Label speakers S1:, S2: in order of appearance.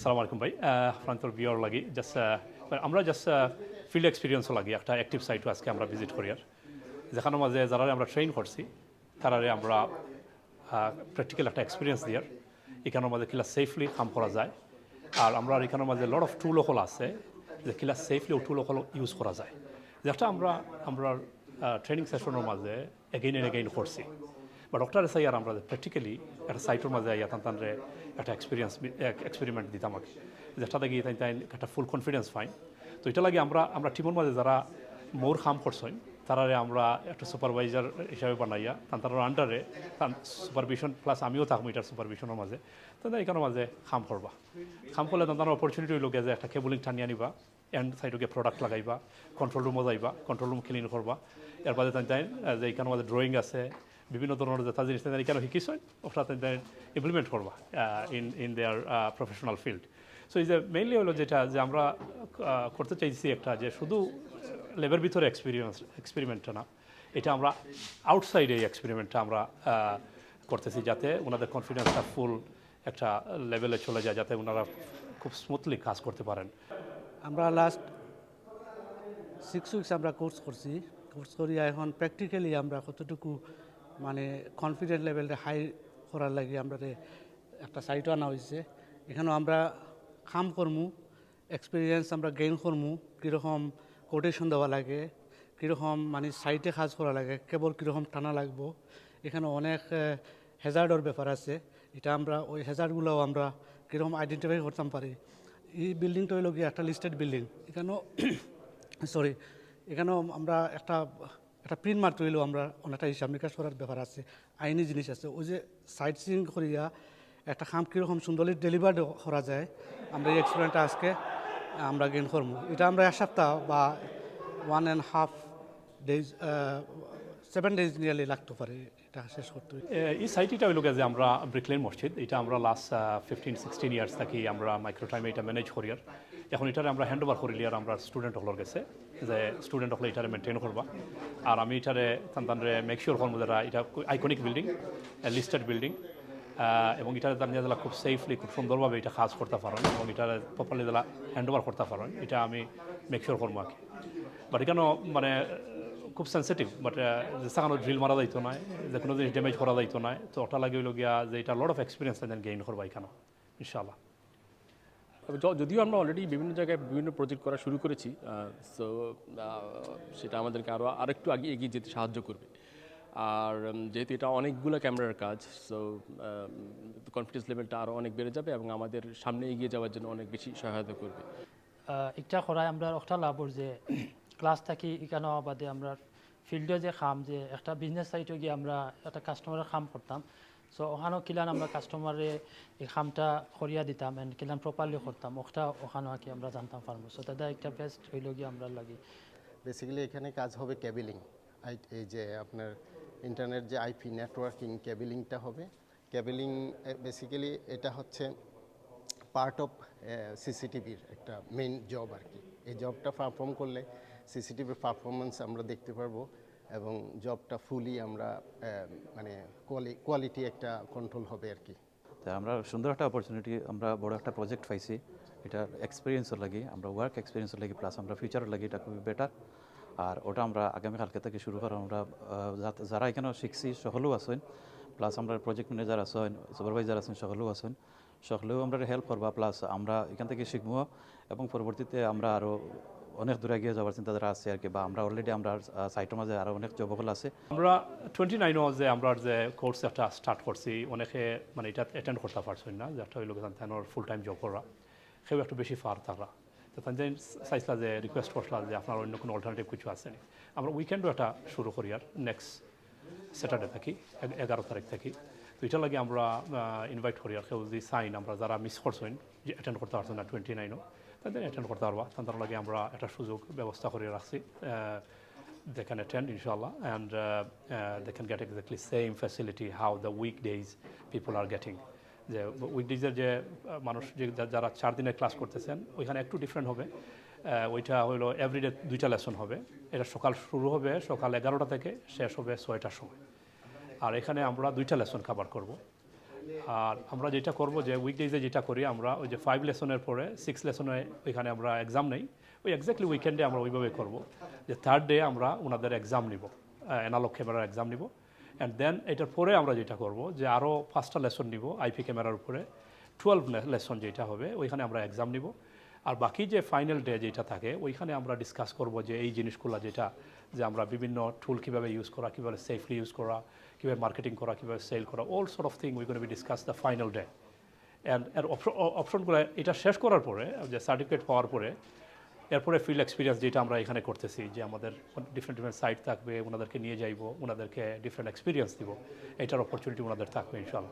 S1: সালাম আলাইকুম ভাই ফ্রান্তর বিয়র লাগি জাস্ট আমরা জাস্ট ফিল্ড এক্সপিরিয়েন্সও লাগি, একটা অ্যাক্টিভ সাইটও আজকে আমরা ভিজিট করি আর। যেখানে মাঝে যারা আমরা ট্রেন করছি, তারারে আমরা প্র্যাকটিক্যাল একটা এক্সপিরিয়েন্স দিয়ার। এখানের মাঝে কিলা সেফলি কাম করা যায়। আর আমরা এখানের মাঝে লট অফ টুল হল আছে, যে কিলা সেফলি টুল হল ইউজ করা যায়। যেটা আমরা আমরা ট্রেনিং সেশনের মাঝে এগেইন এন্ড এগেইন করছি। বা ডক্টর এসে আর আমরা প্র্যাকটিক্যালি একটা সাইটের মাঝে ইয়া তান তানরে একটা এক্সপিরিয়েন্স এক্সপেরিমেন্ট দিতাম আগে যেটা গিয়ে তাই তাই একটা ফুল কনফিডেন্স পাই তো এটা লাগে আমরা আমরা টিমের মাঝে যারা মোর কাম করছেন তারারে আমরা একটা সুপারভাইজার হিসাবে বানাইয়া তান তার আন্ডারে তার সুপারভিশন প্লাস আমিও থাকব এটার সুপারভিশনের মাঝে তাদের এখানের মাঝে কাম করবা কাম করলে তান তার অপরচুনিটি হইল যে একটা কেবলিং টানিয়ে আনিবা এন্ড সাইডকে প্রোডাক্ট লাগাইবা কন্ট্রোল রুমও যাইবা কন্ট্রোল রুম ক্লিন করবা এর বাদে তাই তাই যে এখানের মাঝে ড্রয়িং আছে বিভিন্ন ধরনের যেটা জিনিস তাই কেন ওটা তাই ইমপ্লিমেন্ট করবা in in their professional field so এই যে মেইনলি হলো যেটা যে আমরা করতে চাইছি একটা যে শুধু লেবের ভিতরে এক্সপিরিয়েন্স এক্সপেরিমেন্টটা না, এটা আমরা আউটসাইডে এই এক্সপেরিমেন্টটা আমরা করতেছি যাতে ওনাদের কনফিডেন্সটা ফুল একটা লেভেলে চলে যায়, যাতে ওনারা খুব স্মুথলি কাজ করতে পারেন।
S2: আমরা লাস্ট সিক্স উইকস আমরা কোর্স করছি। কোর্স করি এখন প্র্যাকটিক্যালি আমরা কতটুকু মানে কনফিডেন্ট লেভেলটা হাই করার লাগে আমরা একটা সাইটও আনা হয়েছে এখানেও আমরা কাম করমু এক্সপিরিয়েন্স আমরা গেইন করমু, কীরকম কোটেশন দেওয়া লাগে, কীরকম মানে সাইটে কাজ করা লাগে, কেবল কীরকম টানা লাগবো। এখানে অনেক হেজার্ডর ব্যাপার আছে। এটা আমরা ওই হেজার্ডগুলোও আমরা কীরকম আইডেন্টিফাই করতাম পারি। এই বিল্ডিংটা হইল গিয়ে একটা লিস্টেড বিল্ডিং এখানেও সরি এখানেও আমরা একটা একটা প্রিন্ট মারতে হইলেও আমরা অনেকটা হিসাব নিকাশ করার ব্যাপার আছে, আইনি জিনিস আছে। ওই যে সাইট সিং করিয়া একটা খাম কীরকম সুন্দরী ডেলিভার করা যায়, আমরা এই এক্সপিরিয়েন্সটা আজকে আমরা গেন করব। এটা আমরা এক সপ্তাহ বা one and half days seven days nearly লাগতে পারে এটা শেষ করতে
S1: এই সাইটটা হইল যে আমরা ব্রিকলেন মসজিদ এটা আমরা লাস্ট ফিফটিন সিক্সটিন ইয়ার্স থাকি আমরা মাইক্রো টাইমে এটা ম্যানেজ করি আর। এখন এটারে আমরা হ্যান্ড ওভার করিলি আর আমরা স্টুডেন্ট হলর গেছে যে স্টুডেন্ট হলে এটারে মেনটেন করবা। আর আমি এটারে তানতানরে মেক শিওর করব যারা এটা আইকনিক বিল্ডিং লিস্টেড বিল্ডিং এবং এটা তার নিয়ে খুব সেফলি খুব সুন্দরভাবে এটা কাজ করতে পারেন এবং এটা প্রপারলি যারা হ্যান্ড ওভার করতে পারেন, এটা আমি মেক শিওর করব আর কি। বাট এখানেও মানে খুব সেন্সিটিভ বাট যেখানে ড্রিল মারা যাইতো না যে কোনো জিনিস ড্যামেজ করা যাইতো না তো ওটা লাগে হইল গিয়া যে এটা লট অফ এক্সপিরিয়েন্স তাদের গেইন করবা এখানে ইনশাআল্লাহ।
S3: যদিও আমরা অলরেডি বিভিন্ন জায়গায় বিভিন্ন প্রজেক্ট করা শুরু করেছি সো সেটা আমাদেরকে আরও আরেকটু আগে এগিয়ে যেতে সাহায্য করবে। আর যেহেতু এটা অনেকগুলো ক্যামেরার কাজ সো কনফিডেন্স লেভেলটা আরও অনেক বেড়ে যাবে এবং আমাদের সামনে এগিয়ে যাওয়ার জন্য অনেক বেশি সহায়তা করবে।
S4: একটা করায় আমরা একটা লাভর যে ক্লাস থাকি এখানে বাদে আমরা ফিল্ডে যে খাম, যে একটা বিজনেস সাইটে গিয়ে আমরা একটা কাস্টমারের খাম করতাম। সো ওখানেও কিলান আমরা কাস্টমারে এই খামটা করিয়া দিতাম এন্ড কিলান প্রপারলি করতাম। ওটা ওখানেও কি আমরা জানতাম পারব। সো তাদের একটা বেস্ট হইল গিয়ে আমরা লাগি।
S5: বেসিক্যালি এখানে কাজ হবে কেবিলিং এই যে আপনার ইন্টারনেট যে আইপি নেটওয়ার্কিং কেবিলিংটা হবে। কেবিলিং বেসিক্যালি এটা হচ্ছে পার্ট অফ সিসিটিভির একটা মেইন জব আর কি। এই জবটা পারফর্ম করলে সিসিটিভির পারফরমেন্স আমরা দেখতে পারব এবং জবটা ফুলি আমরা মানে কোয়ালিটি একটা কন্ট্রোল হবে আর কি।
S6: তা আমরা সুন্দর একটা অপরচুনিটি আমরা বড় একটা প্রজেক্ট পাইছি। এটা এক্সপিরিয়েন্সের লাগি, আমরা ওয়ার্ক এক্সপিরিয়েন্সের লাগি প্লাস আমরা ফিউচারের লাগি, এটা খুবই বেটার আর ওটা আমরা আগামীকালকে থেকে শুরু করা আমরা যারা এখানে শিখছি, সকলেও আছেন। প্লাস আমরা প্রজেক্ট ম্যানেজার আছেন সুপারভাইজার আছেন, সকলেও আছেন। সকলেও আমরা হেল্প করবা প্লাস আমরা এখান থেকে শিখব এবং পরবর্তীতে আমরা আরও অনেক দূরে এগিয়ে যাওয়ার চিন্তাধারা আছে আর কি, বা আমরা অলরেডি আমরা সাইটের মাঝে আরও অনেক যুবকল আছে।
S1: আমরা টোয়েন্টি নাইনও যে আমরা যে কোর্স একটা স্টার্ট করছি, অনেকে মানে এটা অ্যাটেন্ড করতে পারছেন না, যে একটা হইল তাদের ফুল টাইম জব করা। সেও একটু বেশি ফার তারা। তো তাদের চাইছিলা যে রিকোয়েস্ট করছিলা যে আপনার অন্য কোনো অল্টারনেটিভ কিছু আছে নি আমরা উইকেন্ডও একটা শুরু করি আর নেক্সট স্যাটারডে থাকি, এগারো তারিখ থাকি। তো এটা লাগে আমরা ইনভাইট করি আর কেউ যদি সাইন আমরা যারা মিস করছেন যে অ্যাটেন্ড করতে পারছেন না টোয়েন্টি নাইনও তাদের অ্যাটেন্ড করতে পারবা। তাদের লাগে আমরা একটা সুযোগ ব্যবস্থা করে রাখছি। they can attend inshallah and uh, uh, they can get exactly same facility how the weekdays people are getting যে উইকডেজের যে মানুষ যে যারা চার দিনের ক্লাস করতেছেন ওইখানে একটু ডিফারেন্ট হবে। ওইটা হলো এভরিডে দুইটা লেসন হবে। এটা সকাল শুরু হবে সকাল এগারোটা থেকে শেষ হবে ছয়টার সময়। আর এখানে আমরা দুইটা লেসন কাভার করব। আর আমরা যেটা করব যে উইকডেজে যেটা করি, আমরা ওই যে ফাইভ লেসনের পরে সিক্স লেসনে ওইখানে আমরা এক্সাম নেই। ওই এক্স্যাক্টলি উইকেন্ডে আমরা ওইভাবে করব যে থার্ড ডে আমরা ওনাদের এক্সাম নিব অ্যানালগ ক্যামেরার এক্সাম নিব। অ্যান্ড দেন এটার পরে আমরা যেটা করব যে আরও পাঁচটা লেসন নিব আইপি ক্যামেরার উপরে। টুয়েলভ লেসন যেটা হবে, ওইখানে আমরা এক্সাম নিব। আর বাকি যে ফাইনাল ডে যেটা থাকে, ওইখানে আমরা ডিসকাস করব যে এই জিনিসগুলো যেটা, যে আমরা বিভিন্ন টুল কীভাবে ইউজ করা, কীভাবে সেফলি ইউজ করা, কীভাবে মার্কেটিং করা, কীভাবে সেল করা all sort of thing we be discuss the final day and এর অপশনগুলো এটা শেষ করার পরে, যে সার্টিফিকেট পাওয়ার পরে, এরপরে ফিল্ড এক্সপিরিয়েন্স যেটা আমরা এখানে করতেছি, যে আমাদের ডিফারেন্ট ডিফারেন্ট সাইট থাকবে, ওনাদেরকে নিয়ে যাইব, ওনাদেরকে ডিফারেন্ট এক্সপিরিয়েন্স দিব, এটার অপরচুনিটি ওনাদের থাকবে ইনশাল্লাহ